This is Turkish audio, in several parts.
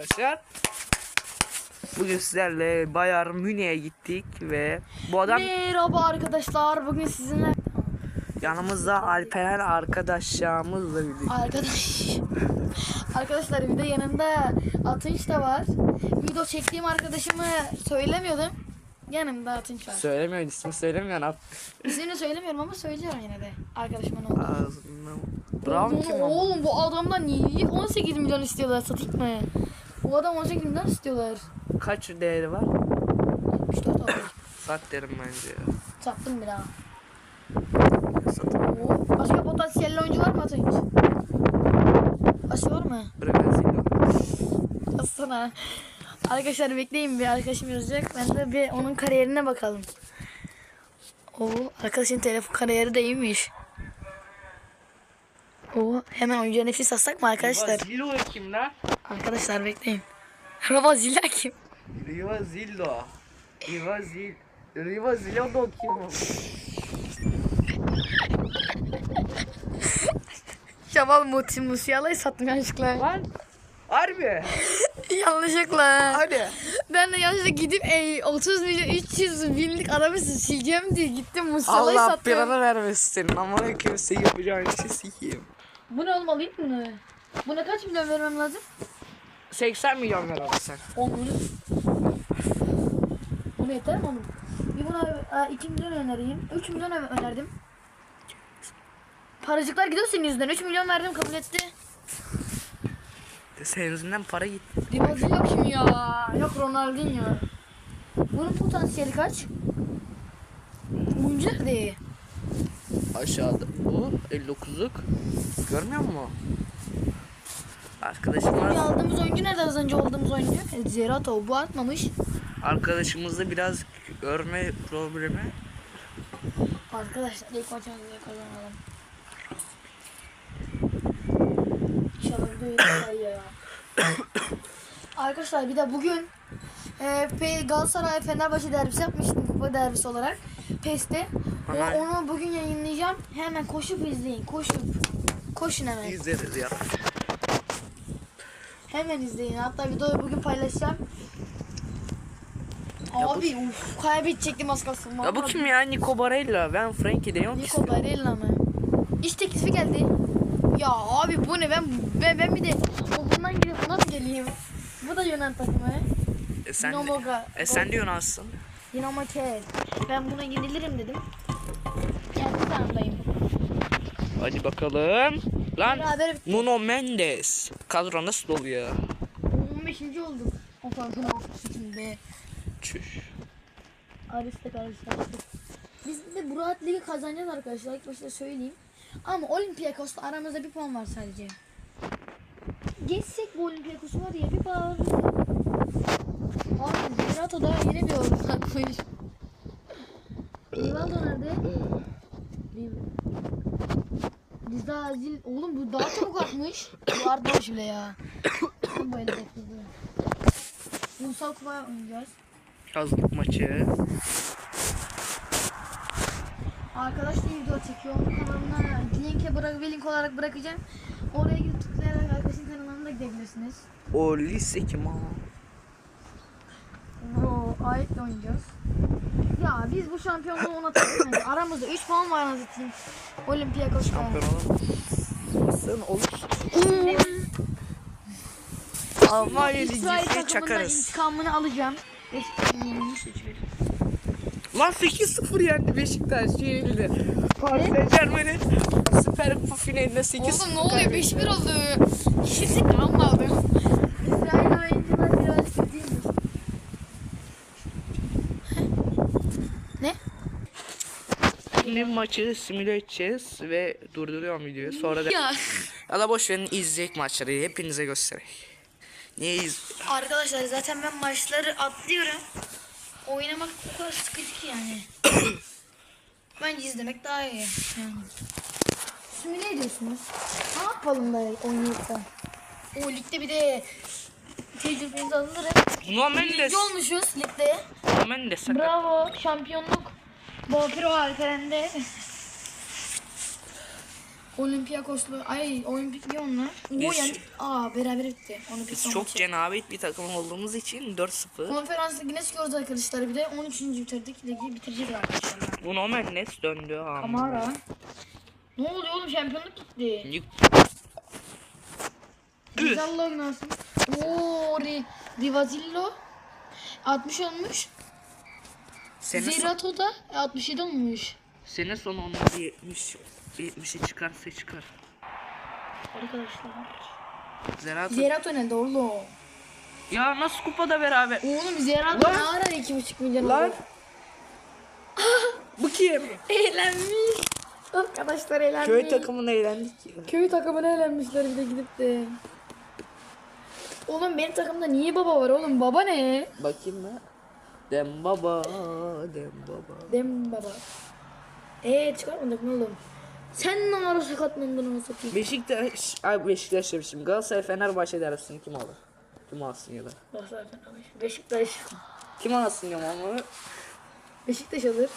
Arkadaşlar Bugün sizlerle Bayern Münih'e gittik ve bu adam Merhaba arkadaşlar. Bugün sizinle yanımızda Alperen arkadaşlarımızla birlikte. arkadaş Arkadaşlar bir de yanımda Atınç da var. Video çektiğim arkadaşımı söylemiyordum. Yanımda Atınç var. Söylemiyor ismi söylemiyor ne yap? İsmini söylemiyorum ama söylüyorum yine de. Arkadaşımın oğlu. Ağzından. Brown Oğlum, kim ama? Oğlum bu adamdan niye 18 milyon istiyorlar satayım mı? Bu adam 18 milyon istiyorlar. Kaç değeri var? 3-4 aldım. Sat derim bence ya. Sattım bir daha. Satalım. Oo, Başka potansiyelli oyuncu var mı Atınç? Başka var mı? Brezilya. Yazsana. Arkadaşlar bekleyin bir arkadaşım yazacak. Ben de bir onun kariyerine bakalım. Oo, arkadaşın telefon kariyeri de iyiymiş. Oo, hemen oyuncuya nefis atsak mı arkadaşlar? Zillo kim lan? Arkadaşlar bekleyin. Rava Zilla kim? Riva Zillo. Riva Zil. Riva Zillo da kim? Şaval Muti Musiala'yı sattım yanlışlıkla. Lan. Harbi. yanlışlıkla. Hadi. Ben de yanlışlıkla gidip ey, 30 milyon 300 binlik arabası sileceğim diye gittim Musiala'yı Allah sattım. belanı vermesin senin. Ama kimse yapacağın şey sikeyim. Bu ne olmalıydı mı? Buna kaç milyon vermem lazım? 80 milyon ver abi sen. 10 bunu. Bunu yeter mi oğlum? Bir buna 2 milyon önereyim. 3 milyon önerdim. Paracıklar gidiyor senin yüzünden. 3 milyon verdim kabul etti. Senin yüzünden para gitti. Ronaldinho kim ya? Yok Ronaldinho. Bunun potansiyeli kaç? Oyuncu nerede? Aşağıda bu 59'luk. Görmüyor musun? Arkadaşımız, Bir aldığımız oyuncu nerede az önce olduğumuz oyuncu? E, Zerato bu atmamış. arkadaşımızda biraz görme problemi. Arkadaşlar ilk maçımızı kazanalım. İnşallah ya. Arkadaşlar bir de bugün e, Galatasaray Fenerbahçe derbisi yapmıştım kupa derbisi olarak PES'te. Aha. onu bugün yayınlayacağım. Hemen koşup izleyin. Koşup. Koşun hemen. İzleriz ya. Hemen izleyin. Hatta videoyu bugün paylaşacağım. Ya bu- Abi uf, kaybedecektim az kalsın. Ya bu kim ya? Nico Barella. Ben Frankie de Jong Nico. Barella mı? İş teklifi geldi. Ya abi bu ne ben ben, ben bir de okuldan gidip buna mı geleyim? Bu da Yunan takımı. E sen de, Dinamo Ga- e sen de Yunansın. Dinamo Kiev. Ben buna yenilirim dedim. Kendi tarafındayım. Hadi bakalım. Lan Beraber. Nuno Mendes. Kadro nasıl oluyor? 15. olduk. O farkın içinde. Çüş. Aris'te karşılaştık. Biz de bu rahat ligi kazanacağız arkadaşlar. İlk başta söyleyeyim. Ama Olympiakos'la aramızda bir puan var sadece. Geçsek bu Olympiakos'u var ya bir puan. Abi Zerato daha yeni bir oyun atmış. Rivaldo nerede? Biz daha zil... Oğlum bu daha çabuk atmış. Bu Ardoş bile ya. Böyle bekledi. Ulusal kupaya oynayacağız. Yazlık maçı. Arkadaş da video çekiyor. Onun kanalına linke bırak link olarak bırakacağım. Oraya gidip tıklayarak arkadaşın kanalına da gidebilirsiniz. O lise kim o? Oo, ayetle oynayacağız. Ya biz bu şampiyonluğu ona takmayız. Aramızda 3 puan var anlatayım. Olympiakos Şampiyon. Sen olursun. Almanya takımından çakarız. intikamını alacağım. Beşiktaş'ın yenilmiş 3-1. Lan 8-0 yendi Beşiktaş yenildi. Paris Saint Germain'in Süper Kupa finalinde 8 Oğlum ne oluyor? 5-1 oldu. Kesin almadım. İsrail oyuncular biraz kötüymüş. Ne? Şimdi maçı simüle edeceğiz ve durduruyorum videoyu. Sonra da Ya. da boş verin izleyek maçları hepinize göstereyim. Niye iz Arkadaşlar zaten ben maçları atlıyorum. Oynamak o kadar sıkıcı ki yani. Bence izlemek daha iyi. Yani. Ne ediyorsunuz? Ne yapalım da oynayıp? O ligde bir de tecrübenizi alırız. Nuno Mendes. Birinci olmuşuz ligde. Sakat. Bravo şampiyonluk. Bopiro Alperen'de. Olympiakoslu. Ay Olimpik Lyon'la. O Biz- yani. Aa beraber bitti. Olimpik Biz çok maçı. cenabet bir takım olduğumuz için 4-0. Konferans ligine çıkıyoruz arkadaşlar bir de 13. bitirdik ligi bitireceğiz arkadaşlar. Bruno Mendes döndü. Kamara. Ne oluyor oğlum şampiyonluk gitti. Yük- Rizallo oynarsın. Ooo Ri Rivazillo 60 olmuş. Sene, son, Zerato da 67 olmuş. sene sonu onlar 70 70'e çıkarsa çıkar. Arkadaşlar. Zerato. Zerato ne oğlum? ya nasıl kupada beraber? Oğlum Zerato Lan. ne ara 2,5 milyon Lan. oldu? Bu kim? Eğlenmiş. Arkadaşlar eğlenmiş. Köy takımına eğlendik ya. Köy takımına eğlenmişler bir de gidip de. Oğlum benim takımda niye baba var oğlum? Baba ne? Bakayım mı? Dem baba, dem baba. Dem baba. Eee çıkartmadık mı oğlum? Sen ne ara sakatlandın onu satayım? Beşiktaş, ay Beşiktaş demişim. Galatasaray Fenerbahçe dersini kim alır? Kim alsın ya da? Beşiktaş. Kim alsın ya ama? Beşiktaş alır.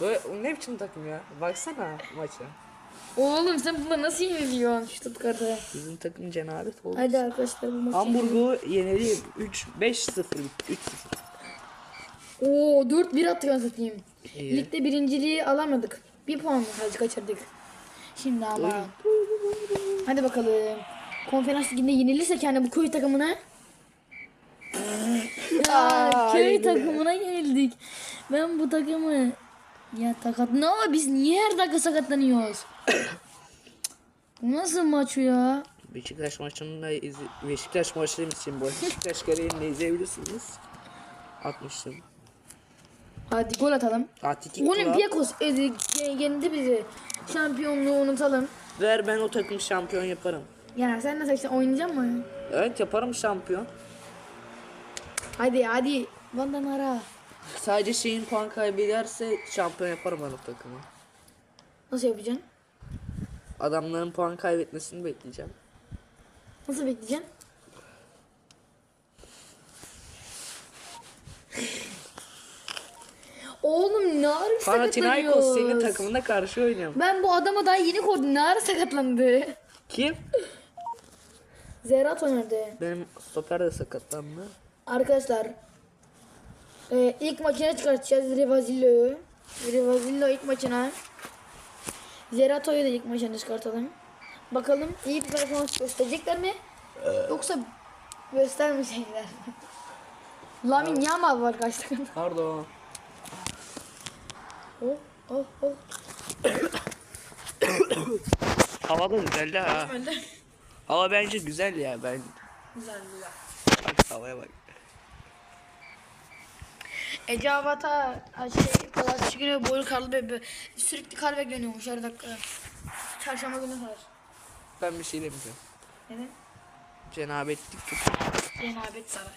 Böyle ne biçim takım ya? Baksana maça. Oğlum sen bunları nasıl yeniliyorsun şu Stuttgart'a? Bizim takım cenabet oldu. Hadi arkadaşlar bu maçı Hamburg'u yenildi 3 5-0 3-0. Oo 4-1 atıyor satayım. İyi. Ligde birinciliği alamadık. Bir puan sadece kaçırdık. Şimdi ama. Hadi bakalım. Konferans liginde yenilirsek yani bu köy takımına. ya, Aa, köy takımına yenildik. Ben bu takımı ya takat ne ama biz niye her dakika sakatlanıyoruz? bu nasıl maç ya? Beşiktaş maçını da izle Beşiktaş maçlarım için bu Beşiktaş kariyerinde izleyebilirsiniz. Atmıştım. Hadi gol atalım. Atletik. Olympiakos yendi bizi. Şampiyonluğu unutalım. Ver ben o takım şampiyon yaparım. Ya sen nasıl işte oynayacak mı? Evet yaparım şampiyon. Hadi hadi. Vandan ara. Sadece şeyin puan kaybederse şampiyon yaparım o takımı. Nasıl yapacaksın? Adamların puan kaybetmesini bekleyeceğim. Nasıl bekleyeceksin? Oğlum ne ara Panathinaikos senin takımına karşı oynuyorum. Ben bu adama daha yeni koydum. Ne ara sakatlandı? Kim? Zerat oynadı. Benim stoper de sakatlandı. Arkadaşlar. E, ilk maçına çıkartacağız Rivazillo'yu. Rivazillo ilk maçına. Zerato'yu da ilk maçına çıkartalım. Bakalım iyi bir performans gösterecekler mi? Yoksa göstermeyecekler mi? Lamin Yamal var kaç takımda. Pardon. Oh oh oh. Hava da güzeldi ha. Öyle. Hava bence güzel ya ben. Güzel güzel. Bak havaya bak. Ece Avata şey pazartesi günü boylu karlı bebe sürekli kar bekleniyormuş her dakika. Çarşamba günü kadar. Ben bir şey demeyeceğim. Neden? Cenabetlik. Cenabet saray.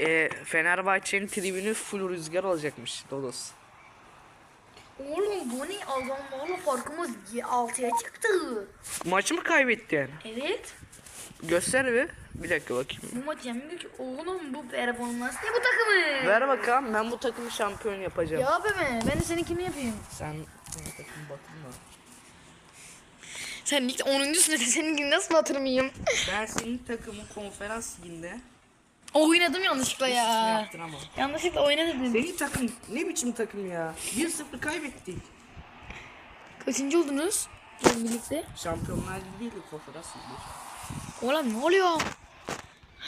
E, Fenerbahçe'nin tribünü full rüzgar olacakmış Dodos. Oğlum bu ne adamlarla farkımız 6'ya çıktı. Maçı mı kaybettin? Evet. Göster bir. Bir dakika bakayım. Bu maç yenmiyor ki. Oğlum bu performans ne bu takımı? Ver bakalım ben bu takımı şampiyon yapacağım. Ya mi? Ben de senin kimi yapayım? Sen bu takımı batırma. Sen ilk 10. sınıfta senin gibi nasıl batırmayayım? Ben senin takımı konferans liginde Oynadım yanlışlıkla ya. yaptıramam. Yanlışlıkla oynadım. Senin takım ne biçim takım ya? 1-0 kaybettik. Kaçıncı oldunuz? Birlikte. Şampiyonlar Ligi değil de konferans ligi. Oğlum ne oluyor?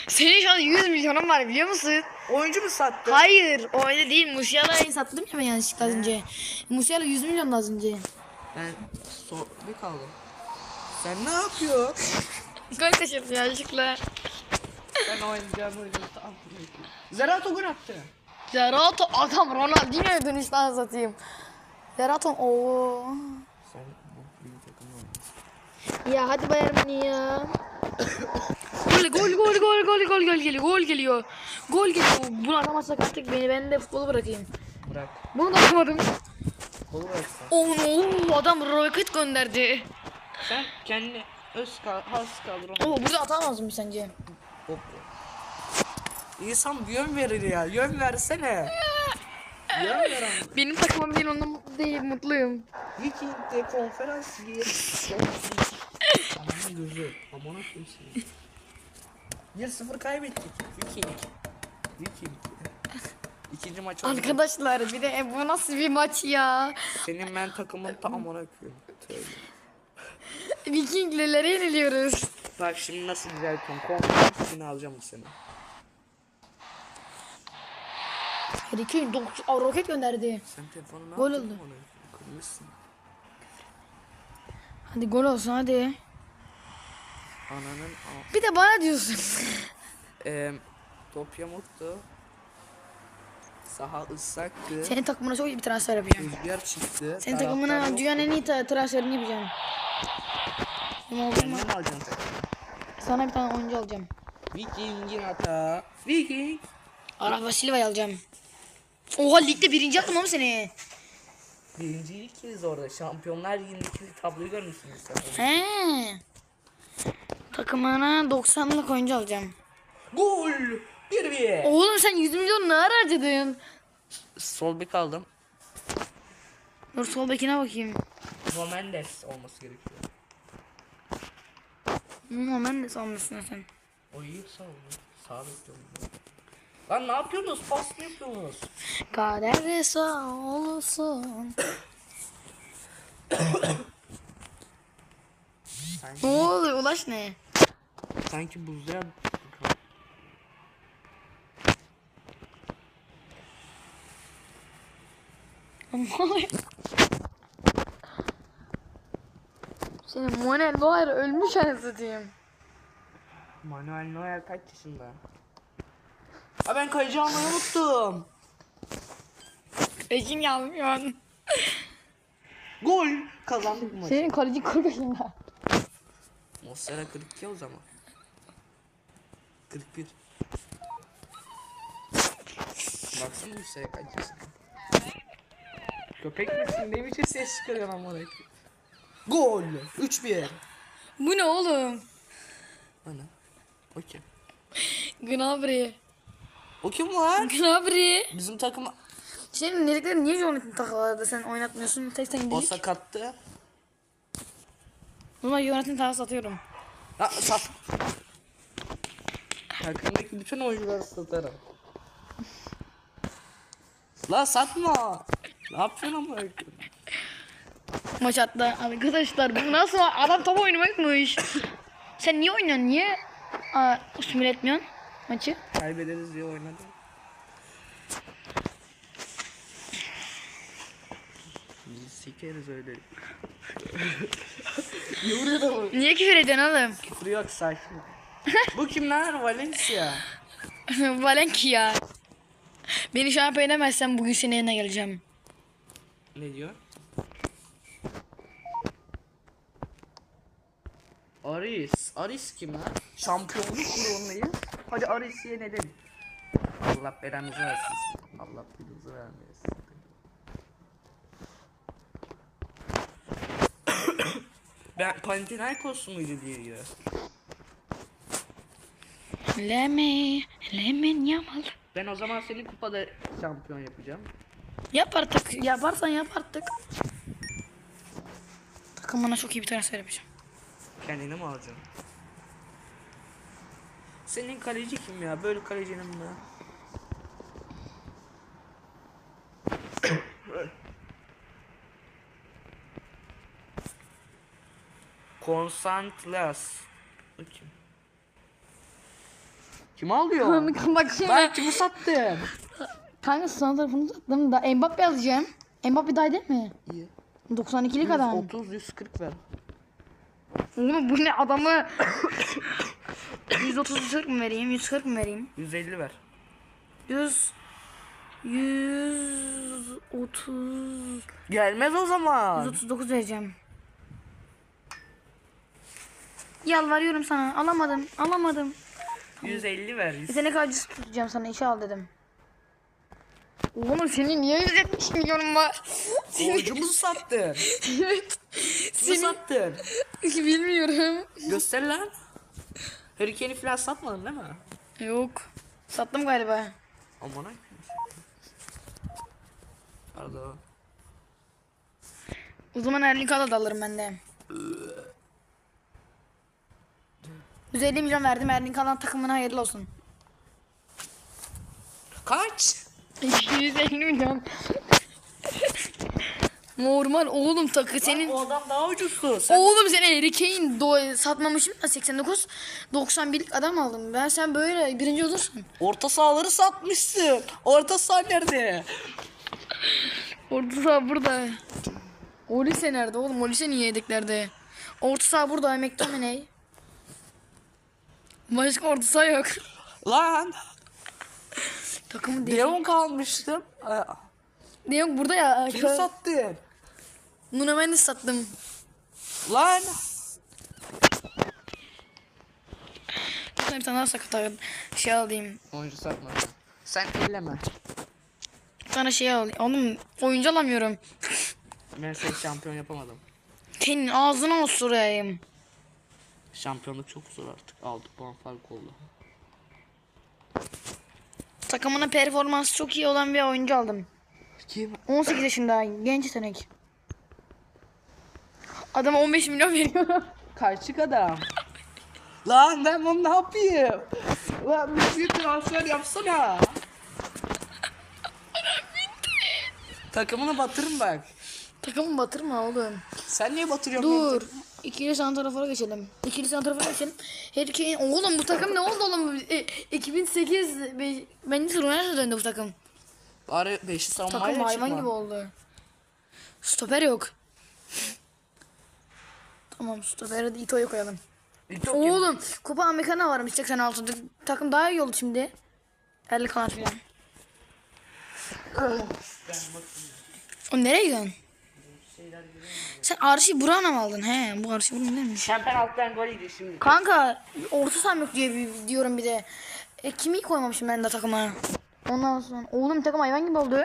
Senin şu an 100 milyonun var biliyor musun? Oyuncu mu sattı? Hayır o öyle değil. Musiala'yı sattım ya ben yanlışlıkla az önce. Musiala 100 milyon az önce. Ben so bir kaldım. Sen ne yapıyorsun? Gol kaçırdı yanlışlıkla. ben oynayacağım oyunu tamam. Zerato gol attı. Zerato adam Ronaldinho'ya dönüşten satayım. Zerato ooo. Sen bu bir takım. Ya hadi Bayern ya. Gol gol gol gol gol gol gol geliyor gol geliyor. Gol geliyor. Bunu adama sakatlık beni ben de futbolu bırakayım. Bırak. Bunu da. Kolu bıraksan. Oo adam roket gönderdi. Sen kendi öz kal has kadron. Oo burada atamaz mı sence? Hop. İnsan bir yön verir ya. Yön versene. Ya veren. Benim takımım değil ondan mutlu değil mutluyum. Viking'de konferans ligi. Aman gözü. Aman koyayım seni. 1-0 kaybettik. Viking. Viking. İkinci maç oldu. Arkadaşlar bir de bu nasıl bir maç ya? Senin ben takımın tam amına koyayım. Vikinglilere yeniliyoruz. Bak şimdi nasıl düzeltiyorum. Konferans alacağım bu sene. Harry Kane dok- Aa, roket gönderdi. Sen telefonu ne Gol oldu. Kırmışsın. Hadi gol olsun hadi. Ananın Bir de bana diyorsun. Eee top yamuktu. Saha ıslaktı. Senin takımına çok iyi bir transfer yapacağım. Rüzgar çıktı. Senin takımına dünyanın en iyi ta- transferini yapacağım. Kim oldu Kendin mu? mi alacaksın takımı? Sana bir tane oyuncu alacağım. Viking'in hata. Viking. Araba Silva'yı alacağım. Oha ligde birinci yaptım oğlum seni. Birincilik kez orada. Şampiyonlar Ligi'ndeki tabloyu görmüşsünüz sen. He. Takımına 90'lık oyuncu alacağım. Gol! Bir bir. Oğlum sen 100 milyon ne ara harcadın? Sol bek aldım. Dur sol bekine bakayım. Nuno Mendes olması gerekiyor. Nuno Mendes almışsın sen. O iyi sağ olun. Sağ bekliyorum. Lan ne yapıyorsunuz? Pas mı yapıyorsunuz? Kader sağ olsun. Sanki, Ne oluyor ulaş ne? Sanki buzluğa Senin Manuel Neuer ölmüş anasını. Manuel Neuer kaç yaşında? Ha ben kayıcı almayı unuttum. Ekin yapmıyor. Gol! Kazandık maçı. Senin kaleci 40 yaşında. Mossera 42 o zaman. 41. Baksana Mossera kaç yaşında. Köpek misin? Ne biçim ses çıkarıyorsun amına koyayım? Gol! 3-1. Bu ne oğlum? Ana. O kim? Gnabry. O kim lan? Gnabry. Bizim takım Senin dediklerin niye Jonathan takılarda sen oynatmıyorsun? Tek sen o sakattı. Bunlar Jonathan takı satıyorum. Ha sat. Takımdaki bütün oyuncuları satarım. La satma. Ne yapıyorsun koyayım? Maç hatta arkadaşlar bu nasıl adam top oynamakmış. sen niye oynuyorsun? Niye Aa, simüle etmiyorsun maçı? Kaybederiz diye oynadım. Sikeriz öyle. Yoruyor da bu. Niye küfür ediyorsun oğlum? Küfür yok sakin. Bu kim lan? Valencia. Valencia. Beni şampiyon edemezsen bugün senin yanına geleceğim. Ne diyor? Aris. Aris kim lan? Şampiyonluk grubundayız. Hadi Aris'i yenelim. Allah belanızı versin. Allah belanızı vermesin. ben Panathinaikos muydu diyor. Leme, lemen yamal. Ben o zaman seni kupada şampiyon yapacağım. Yap artık. Yaparsan yap artık. Takımına çok iyi bir transfer yapacağım. Kendini mi alacaksın? Senin kaleci kim ya? Böyle kalecinin mi? Konsantlas. Bu kim? Kim alıyor? Bak şimdi. ben kimi sattım? Kanka sana tarafını sattım da Mbappe alacağım. Mbappe daha değil mi? İyi. 92'lik adam. 30 140 ver. Oğlum bu ne adamı 130 40 mı vereyim? 140 mı vereyim? 150 ver. 100 130 Gelmez o zaman. 139 vereceğim. Yalvarıyorum sana. Alamadım. Alamadım. 150 ver. Kadar cüz tutacağım sana işe al dedim. Oğlum senin niye 170 milyonun var? Borcumuzu sattın. evet. Kimi sattın? Bilmiyorum. Göster lan. Hurricane'i falan satmadın değil mi? Yok. Sattım galiba. Aman ay. Pardon. O zaman Erling Haaland alırım ben de. 150 milyon verdim Erling Haaland takımına hayırlı olsun. Kaç? 250 milyon. Normal oğlum takı senin. O adam daha ucuzdu. Sen Oğlum sen Harry Kane do- satmamışım da 89 91'lik adam aldım. Ben sen böyle birinci olursun. orta sahaları satmışsın. Orta saha nerede? Orta saha burada. Olise nerede oğlum? Olise niye yedeklerde? Orta saha burada. McTominay. Başka orta saha yok. Lan. Takımı değil. Leon kalmıştım. Ne yok burada ya. Kim Kö- sattın? Nuno Mendes sattım. Lan. Bir tane daha sakat al- şey alayım. Oyuncu satma. Sen elleme. Bir tane şey alayım. Oğlum oyuncu alamıyorum. Ben seni şampiyon yapamadım. Senin ağzına osurayım. Şampiyonluk çok zor artık. 6 puan fark oldu. Takımına performansı çok iyi olan bir oyuncu aldım. Kim? 18 yaşında genç yetenek. Adama 15 milyon veriyorum. Kaçık adam. Lan ben bunu ne yapayım? Lan bir transfer yapsana. Takımını batırın bak. Takımı batırma oğlum. Sen niye batırıyorsun? Dur. İkili santrafora geçelim. İkili santrafora geçelim. Harry Kane. Oğlum bu takım ne oldu oğlum? E, 2008 be, bence Ronaldo döndü bu takım. Bari 5'i savunmayla Takım hayvan gibi oldu. Stoper yok. tamam stopere de Ito'yu koyalım. Kim? Oğlum Kupa Amerika'na varmış 86'da. Takım daha iyi oldu şimdi. 50 kanat falan. O nereye gidiyorsun? Sen Arşi Buran'a mı aldın? He bu Arşi Buran neymiş? Şampiyon alttan gol yedi şimdi. Kanka orta saham yok diye diyorum bir de. E, kimi koymamışım ben de takıma. Ondan sonra oğlum takım hayvan gibi oldu.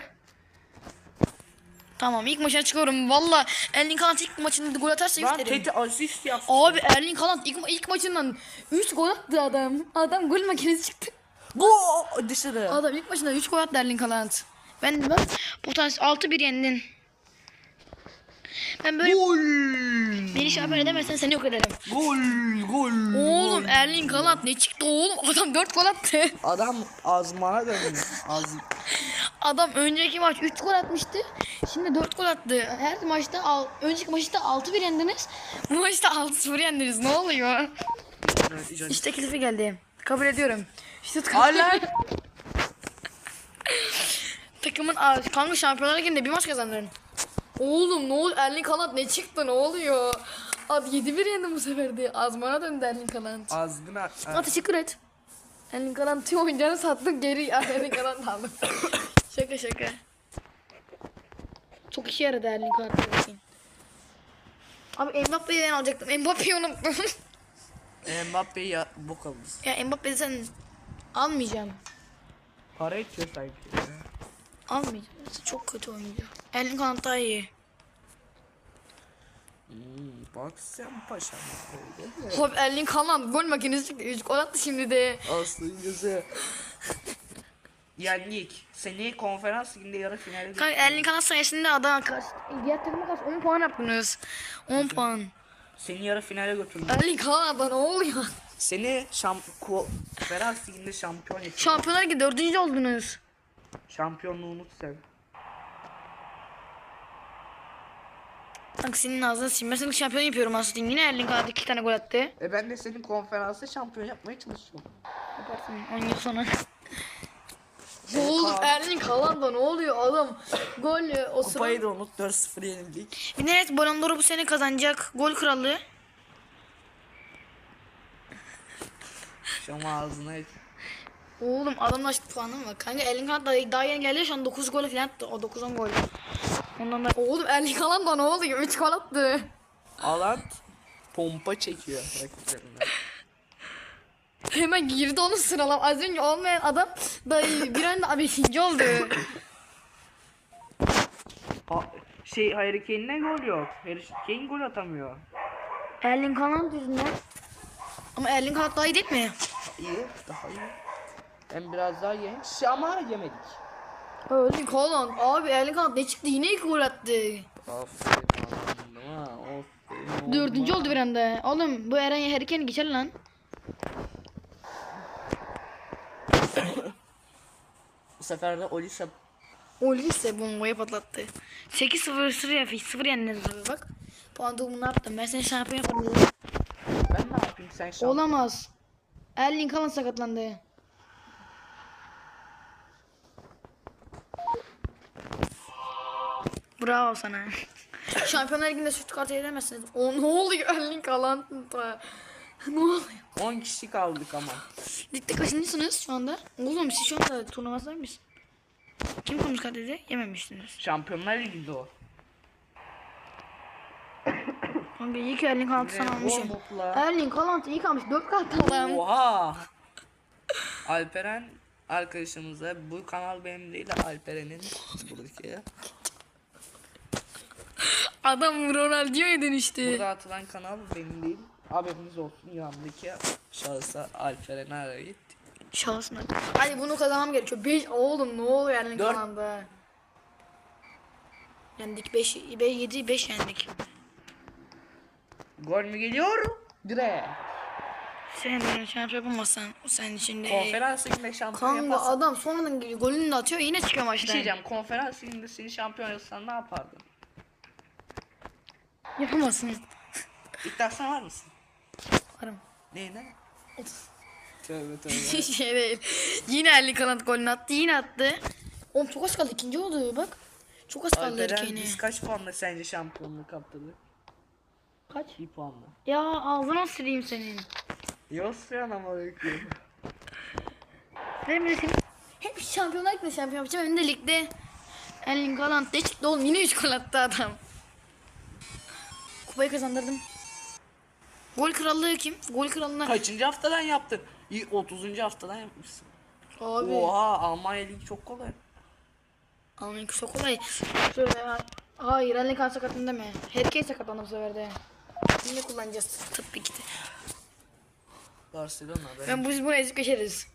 Tamam ilk maçına çıkıyorum. Valla Erling Haaland ilk maçında gol atarsa Lan yüklerim. Tete asist yaptı. Abi Erling Haaland ilk, ilk maçından 3 gol attı adam. Adam gol makinesi çıktı. Bu dışarı. Adam ilk maçında 3 gol attı Erling Haaland. Ben bak potansiyel 6-1 yendin. Ben böyle Gol. beni şampiyon edemezsen seni yok ederim. Gol. Gol. Oğlum Erling Haaland ne çıktı oğlum? Adam 4 gol attı. Adam azmana döndü. Az. Adam önceki maç 3 gol atmıştı. Şimdi 4 gol attı. Her maçta al, önceki maçta 6-1 yendiniz. Bu maçta 6-0 yendiniz. Ne oluyor? İş teklifi geldi. Kabul ediyorum. İşte Hala. Takımın kanka şampiyonlar liginde bir maç kazandın. Oğlum ne oldu? Erling Haaland ne çıktı? Ne oluyor? Abi 7-1 yendi bu sefer de. Azmana döndü Erling Haaland. Azgına. Ama teşekkür et. Erling Haaland tüm oyuncağını sattım geri Erling Haaland aldım. şaka şaka. Çok işe yaradı Erling Haaland. Abi Mbappe'yi ben alacaktım. Mbappe'yi unuttum. Mbappe'yi ya bok aldı. ya Mbappe'yi sen almayacağım. Para içiyor sanki. Almayacağım. Çok kötü oyuncu. Erling Haaland daha iyi. Hmm, bak sen paşam. Hop Erling Haaland gol makinesi çıktı. 3 gol attı şimdi de. Aslı gözü. Yendik. Seni konferans liginde yarı finale Kanka Erling Haaland sayesinde adam karşı diğer takıma karşı 10 puan yaptınız. 10 puan. Seni yarı finale götürdüm. Erling Haaland'a ne oluyor? Seni şamp konferans liginde şampiyon ettim. Şampiyonlar Ligi 4. oldunuz. Şampiyonluğu unut sen. Kanka senin ağzına silmezsen şampiyon yapıyorum aslında. Yine Erling Haaland 2 tane gol attı. E ben de senin konferansta şampiyon yapmaya çalışıyorum. Yaparsın 10 yıl sonra. Oğlum Erling Haaland'a ne oluyor adam? Gol e, o sıra. Kupayı da unut 4-0 yenildik. Bir evet Ballon d'Or'u bu sene kazanacak. Gol krallığı. Şam ağzına et. Oğlum adamın açtı puanı mı var? Kanka Erling Haaland daha, daha yeni geldi şu an 9 gol falan attı. O 9-10 gol. Ondan da oğlum Erling Haaland da ne oluyor? 3 gol attı. Alant pompa çekiyor. Hemen girdi onu sıralam. Az önce olmayan adam da bir anda 5. oldu. Ha, şey Harry Kane'den gol yok. Harry Kane gol atamıyor. Erling Haaland yüzünden. Ama Erling Haaland daha iyi değil mi? İyi, daha iyi. Hem biraz daha genç ama yemedik. Erling Haaland. Abi Erling Haaland ne çıktı? Yine ilk gol attı. Aferin. Aferin. Dördüncü oldu bir anda. Oğlum bu Eren Harry geçer lan. Bu sefer de Olisa Olise bombayı patlattı. 8-0 0 0 yendiniz abi bak. Puan durumunu attım. Ben seni şampiyon yaparım ben ne yapayım sen şampiyon. Olamaz. Erling Haaland sakatlandı. Bravo sana. Şampiyonlar Ligi'nde süt kartı edemezsiniz. O ne oluyor Erling Haaland'da? ne oluyor? 10 kişi kaldık ama. Ligde kaçıncısınız şu anda? Oğlum siz şu anda turnuvasında mısınız? Kim konuş kart dedi? Yememiştiniz. Şampiyonlar Ligi'nde o. Kanka iyi ki Erling Haaland'ı sana almışım. Erling Haaland iyi kalmış. 4 kart aldım. Oha. Alperen arkadaşımıza bu kanal benim değil Alperen'in buradaki. Adam Ronaldinho'ya dönüştü. Burada atılan kanal benim değil. Haberiniz olsun yanındaki şahısa Alperen'e ait. Şansına. Hadi bunu kazanmam gerekiyor. 5 oğlum ne oluyor Erling Dört. Haaland'a? Yendik 5 7 5 yendik. Gol mü geliyor? Direkt. Sen de şampiyon yapamazsan sen şimdi. Konferans liginde şampiyon Kanka yaparsan. adam sonradan geliyor. Golünü de atıyor yine çıkıyor Bir maçtan. şey diyeceğim. Konferans liginde seni şampiyon yapsan ne yapardın? Yapamazsın. İddiasına var mısın? Varım. Neyine? Tövbe tövbe. şey değil. Yine Erling Haaland golünü attı yine attı. Oğlum çok az kaldı ikinci oldu bak. Çok az kaldı erkeğine. biz kaç puanla sence şampiyonluğu kaptırdık? Kaç? Bir puanla. Ya ağzına süreyim senin. Yosyan ama bekliyorum. Benim de senin hep şampiyonlar liginde şampiyon yapacağım. Hem de ligde Erling Haaland ne çıktı oğlum yine 3 gol attı adam. Kupayı kazandırdım. Gol krallığı kim? Gol krallığına. Kaçıncı haftadan yaptın? İyi 30. haftadan yapmışsın. Abi. Oha Almanya Ligi çok kolay. Aman çok kolay. Şöyle. Hayır Erling Haaland sakatlandı deme. Herkes sakatlandı bu sefer de. Yine kullanacağız tıp bitti. Barcelona ben. Ben bu biz bunu ezip geçeriz.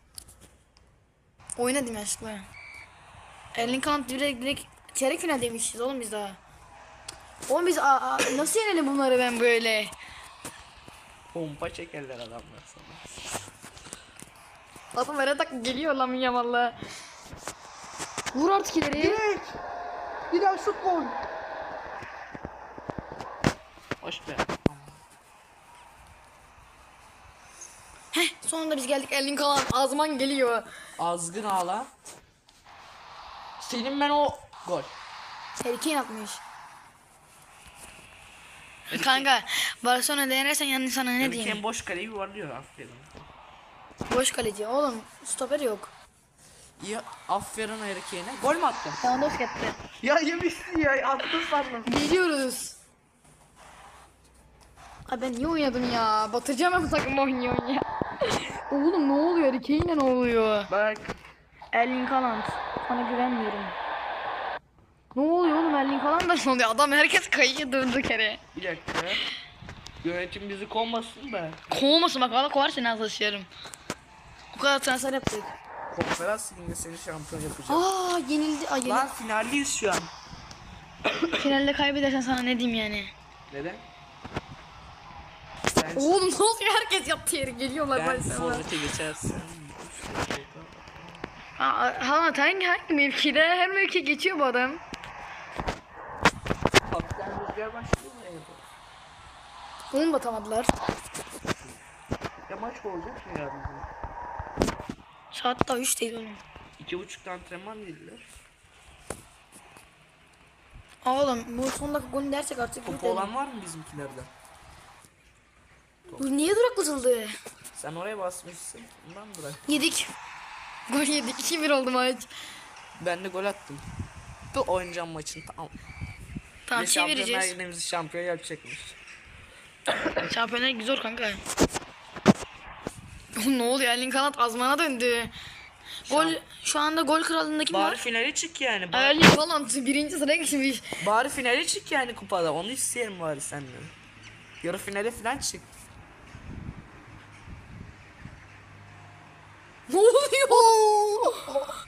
Oynadım yanlışlıkla. Erling Haaland direkt, direkt çeyrek final demişiz oğlum biz daha. Oğlum biz aa, aa, nasıl yenelim bunları ben böyle? Pompa çekerler adamlar sana. Adam her tak geliyor lan Yamal'la. Vur artık ileri. Direkt. Bir daha şut gol. Hoş be. Heh sonunda biz geldik Erling Haaland ağzıman geliyor. Azgın ağla. Senin ben o gol. Kane atmış. Kanka Barcelona denersen yani sana ne diyeyim? boş kaleyi yuvarlıyor aferin. Boş kaleci oğlum stoper yok. İyi aferin Erkeğine. Gol mü attın? Lewandowski attı. Ya yemişsin ya attın sandım. Geliyoruz. Ay ben niye oynadım ya? Batıracağım ben bu takımı oynuyorsun ya. Oğlum ne oluyor? Kane'le ne oluyor? Bak. Erling Haaland. Sana güvenmiyorum. Ne oluyor oğlum Erling Haaland da oluyor? Adam herkes kayıyor döndü kere. Bir dakika. Yönetim bizi kovmasın da. Kovmasın bak valla kovar seni azlaşıyorum. O kadar transfer yaptık. Konferans liginde seni şampiyon yapacağım. Aa yenildi. Ay yenildi. Lan finaldeyiz şu an. Finalde kaybedersen sana ne diyeyim yani. Neden? Sen, Oğlum ne oluyor? Herkes yaptı yeri. Geliyorlar ben forvete geçersin. Aa, Haaland hangi hangi mevkide? Her mevki geçiyor bu adam. Kaptan rüzgar başlıyor mu evde? Onu da atamadılar. Ya maç olacak mı yarın? Saat daha 3 değil oğlum. İki buçukta antrenman dediler. Oğlum bu son dakika golünü dersek artık Topu bitelim. olan var mı bizimkilerden? Bu niye duraklatıldı? Sen oraya basmışsın. Bundan bırak. Yedik. Gol yedik. 2-1 oldu maç. Ben de gol attım. Bu oynayacağım maçın tamam. Tamam Şampiyonlar çevireceğiz. Ligi'nde bizi şampiyon yapacakmış. Şampiyonlar Ligi zor kanka. Ne oluyor? Erling Haaland azmana döndü. Gol şu anda gol krallığında kim Bari var? finale çık yani. Bari, Erling Haaland birinci sıraya geçmiş. bari finale çık yani kupada. Onu isteyelim bari senden. Yarı finale falan çık. Ne oluyor?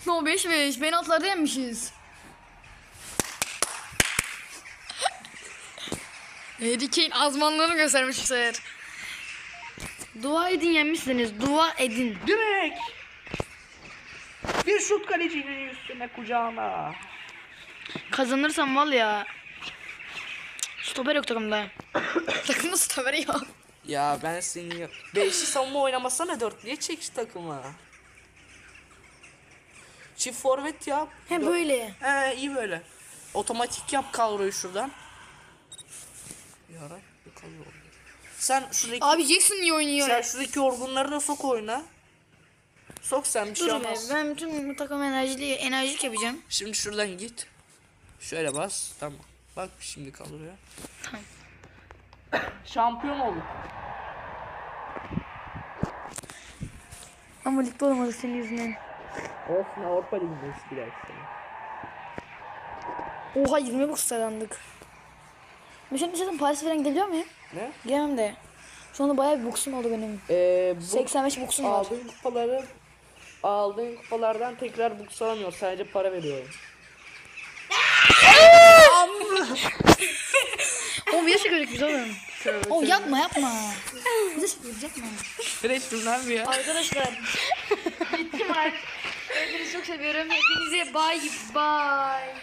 no 5 5. Penaltılarda yenmişiz. Harry Kane azmanlığını göstermiş bu sefer. Dua edin yenmişsiniz. Dua edin. Direkt. Bir şut kalecinin üstüne kucağına. Kazanırsam var ya. Stoper yok takımda. Takımda stoper yok. Ya ben seni... Beşli savunma oynamasana dörtlüye çek şu takımı. Çift forvet yap. He böyle. He iyi böyle. Otomatik yap kadroyu şuradan. Yara kalıyor. Sen şuradaki Abi Jackson niye oynuyor? sen şuradaki orgunları da sok oyuna. Sok sen bir şey Dur be, olmaz. ben bütün bu takım enerjili enerjik yapacağım. Şimdi şuradan git. Şöyle bas. Tamam. Bak şimdi kadroya. Tamam. Şampiyon olduk. Ama ligde olmadı senin yüzünden. Olsun Avrupa Ligi'ndeyiz bir dakika. Oha 20 box kazandık. Mesela mesela Paris falan geliyor mu ya? Ne? Gelemem de. Şu anda bayağı bir boxum oldu benim. Ee, bu 85 boxum var. aldığın kupaları aldığın kupalardan tekrar book alamıyor. Sadece para veriyorum. O bir de çekiyorduk biz oğlum. O yapma yapma. Bir de çekiyorduk yapma. Ürettim lan bir ya. Arkadaşlar. Bitti maç. Hepinizi çok seviyorum. Hepinize bye bye.